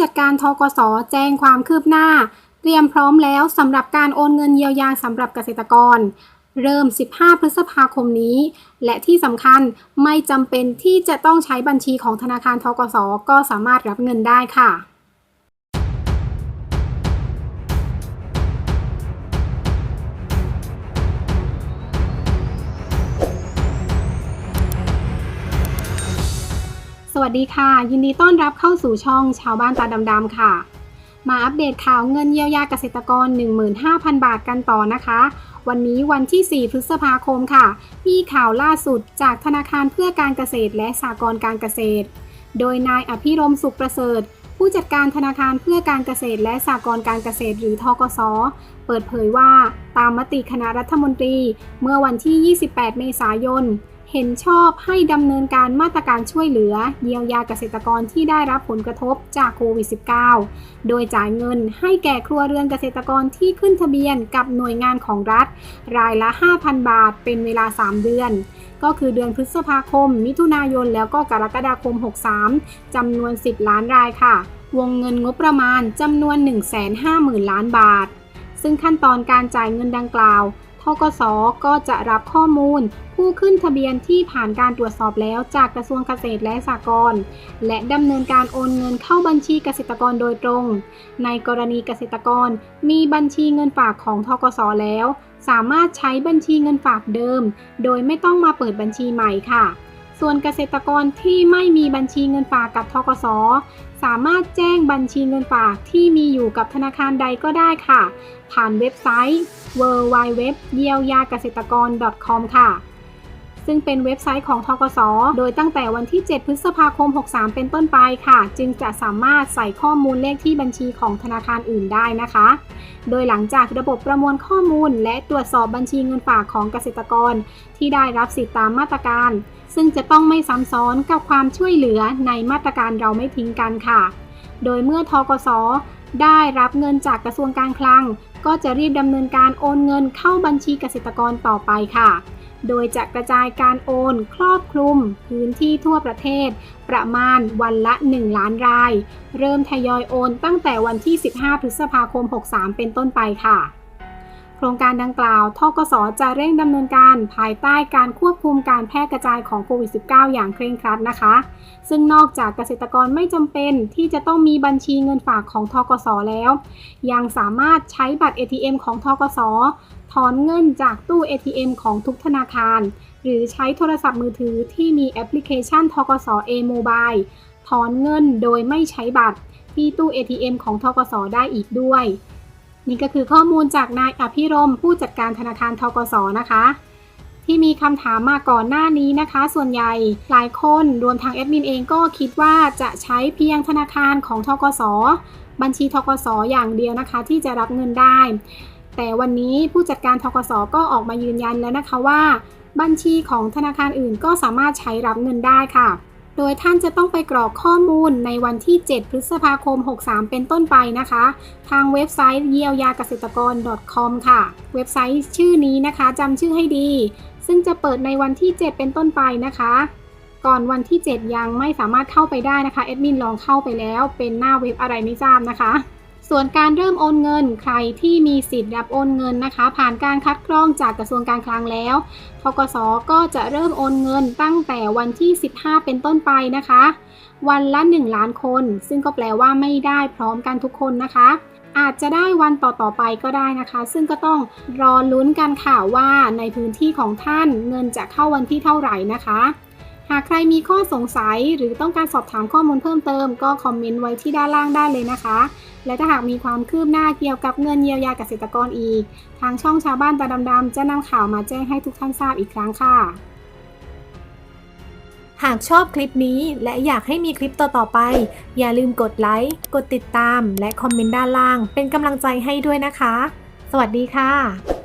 จัดการทกสแจ้งความคืบหน้า เตรียมพร้อมแล้วสำหรับการโอนเงินเยียวยาสำหรับเกษตรกร เริ่ม 15 พฤษภาคมนี้ และที่สำคัญไม่จำเป็นที่จะต้องใช้บัญชีของธนาคารทกสก็สามารถรับเงินได้ค่ะ สวัสดีค่ะ ยินดีต้อนรับเข้าสู่ช่องชาวบ้านตาดำๆค่ะ มาอัปเดตข่าวเงินเยียวยาเกษตรกร 15,000 บาทกันต่อนะคะ วันนี้วันที่ 4 พฤษภาคมค่ะ มีข่าวล่าสุดจากธนาคารเพื่อการเกษตรและสหกรณ์การเกษตร โดยนายอภิรมสุขประเสริฐ ผู้จัดการธนาคารเพื่อการเกษตรและสหกรณ์การเกษตรหรือทกสเปิดเผยว่าตามมติคณะรัฐมนตรี เมื่อวันที่ 28 เมษายน เห็นชอบให้ดำเนินการมาตรการช่วยเหลือ เยียวยาเกษตรกรที่ได้รับผลกระทบจากโควิด -19 โดยจ่ายเงินให้แก่ครัวเรือนเกษตรกรที่ขึ้นทะเบียนกับหน่วยงานของรัฐ รายละ 5,000 บาท เป็นเวลา 3 เดือน ก็คือเดือนพฤษภาคม มิถุนายน แล้วก็กรกฎาคม 63จำนวน 10 ล้านรายค่ะ วงเงินงบประมาณจำนวน 150,000 ล้านบาท ซึ่งขั้นตอนการจ่ายเงินดังกล่าว ทกสก็จะรับข้อมูล ผู้ขึ้นทะเบียนที่ผ่านการตรวจสอบแล้วจากกระทรวงเกษตรและสหกรณ์และดำเนินการโอนเงินเข้าบัญชีเกษตรกรโดยตรง ในกรณีเกษตรกรมีบัญชีเงินฝากของทกสแล้ว สามารถใช้บัญชีเงินฝากเดิม โดยไม่ต้องมาเปิดบัญชีใหม่ค่ะ ส่วนเกษตรกรที่ไม่มีบัญชีเงินฝากกับทกส สามารถแจ้งบัญชีเงินฝากที่มีอยู่กับธนาคารใดก็ได้ค่ะ ผ่านเว็บไซต์ w w w เยียวยาเกษตรกร .com ค่ะ ซึ่งเป็นเว็บไซต์ของทกส โดยตั้งแต่วันที่ 7 พฤษภาคม 63 เป็นต้นไปค่ะ จึงจะสามารถใส่ข้อมูลเลขที่บัญชีของธนาคารอื่นได้นะคะ โดยหลังจากระบบประมวลข้อมูล และตรวจสอบบัญชีเงินฝากของเกษตรกร ที่ได้รับสิทธิตามมาตรการ ซึ่งจะต้องไม่ซ้ำซ้อนกับความช่วยเหลือในมาตรการเราไม่ทิ้งกันค่ะ โดยเมื่อทกสได้รับเงินจากกระทรวงการคลัง ก็จะรีบดำเนินการโอนเงินเข้าบัญชีเกษตรกรต่อไปค่ะ โดยจะกระจายการโอนครอบคลุม พื้นที่ทั่วประเทศ ประมาณวันละ 1 ล้านราย เริ่มทยอยโอนตั้งแต่วันที่ 15 พฤษภาคม 63 เป็นต้นไปค่ะ รงการดังกล่าวทกสจะเร่งดำเนินการภายใต้การควบคุมการแพร่กระจายของโควิด -19 อย่างเคร่งครัดนะคะ ซึ่งนอกจากเกษตรกรไม่จำเป็นที่จะต้องมีบัญชีเงินฝากของทกสแล้ว ยังสามารถใช้บัตร ATM ของทกสถอนเงินจากตู้ ATM ของทุกธนาคาร หรือใช้โทรศัพท์มือถือที่มีแอปพลิเคชันทกส A-Mobile ถอนเงินโดยไม่ใช้บัตรที่ตู้ ATM ของทกสได้อีกด้วย นี่ก็คือข้อมูลจากนายอภิรมผู้จัดการธนาคารทกสนะคะ ที่มีคำถามมาก่อนหน้านี้นะคะ ส่วนใหญ่หลายคนรวมทางแอดมินเองก็คิดว่าจะใช้เพียงธนาคารของทกส บัญชีทกสอย่างเดียวนะคะ ที่จะรับเงินได้ แต่วันนี้ผู้จัดการทกสก็ออกมายืนยันแล้วนะคะว่า บัญชีของธนาคารอื่นก็สามารถใช้รับเงินได้ค่ะ โดยท่านจะต้องไปกรอกข้อมูลในวันที่ 7 พฤษภาคม 63 เป็นต้นไปนะคะ ทางเว็บไซต์เยียวยาเกษตรกร .com ค่ะ เว็บไซต์ชื่อนี้นะคะจำชื่อให้ดี ซึ่งจะเปิดในวันที่ 7 เป็นต้นไปนะคะ ก่อนวันที่ 7 ยังไม่สามารถเข้าไปได้นะคะแอดมินลองเข้าไปแล้ว เป็นหน้าเว็บอะไรไม่ทราบนะคะ ส่วนการเริ่มโอนเงิน ใครที่มีสิทธิ์รับโอนเงินนะคะ ผ่านการคัดกรองจากกระทรวงการคลังแล้วทกสก็จะเริ่มโอนเงินตั้งแต่วันที่ 15 เป็นต้นไปนะคะ วันละ 1 ล้านคน ซึ่งก็แปลว่าไม่ได้พร้อมกันทุกคนนะคะ อาจจะได้วันต่อๆไปก็ได้นะคะ ซึ่งก็ต้องรอลุ้นกันค่ะว่าในพื้นที่ของท่านเงินจะเข้าวันที่เท่าไหร่นะคะหากใครมีข้อสงสัยหรือต้องการสอบถามข้อมูลเพิ่มเติม ก็คอมเมนต์ไว้ที่ด้านล่างได้เลยนะคะ และถ้าหากมีความคืบหน้าเกี่ยวกับเงินเยียวยาเกษตรกรอีก ทางช่องชาวบ้านตาดำๆจะนำข่าวมาแจ้งให้ทุกท่านทราบอีกครั้งค่ะ หากชอบคลิปนี้และอยากให้มีคลิปต่อๆไป อย่าลืมกดไลค์ กดติดตาม และคอมเมนต์ด้านล่าง เป็นกำลังใจให้ด้วยนะคะ สวัสดีค่ะ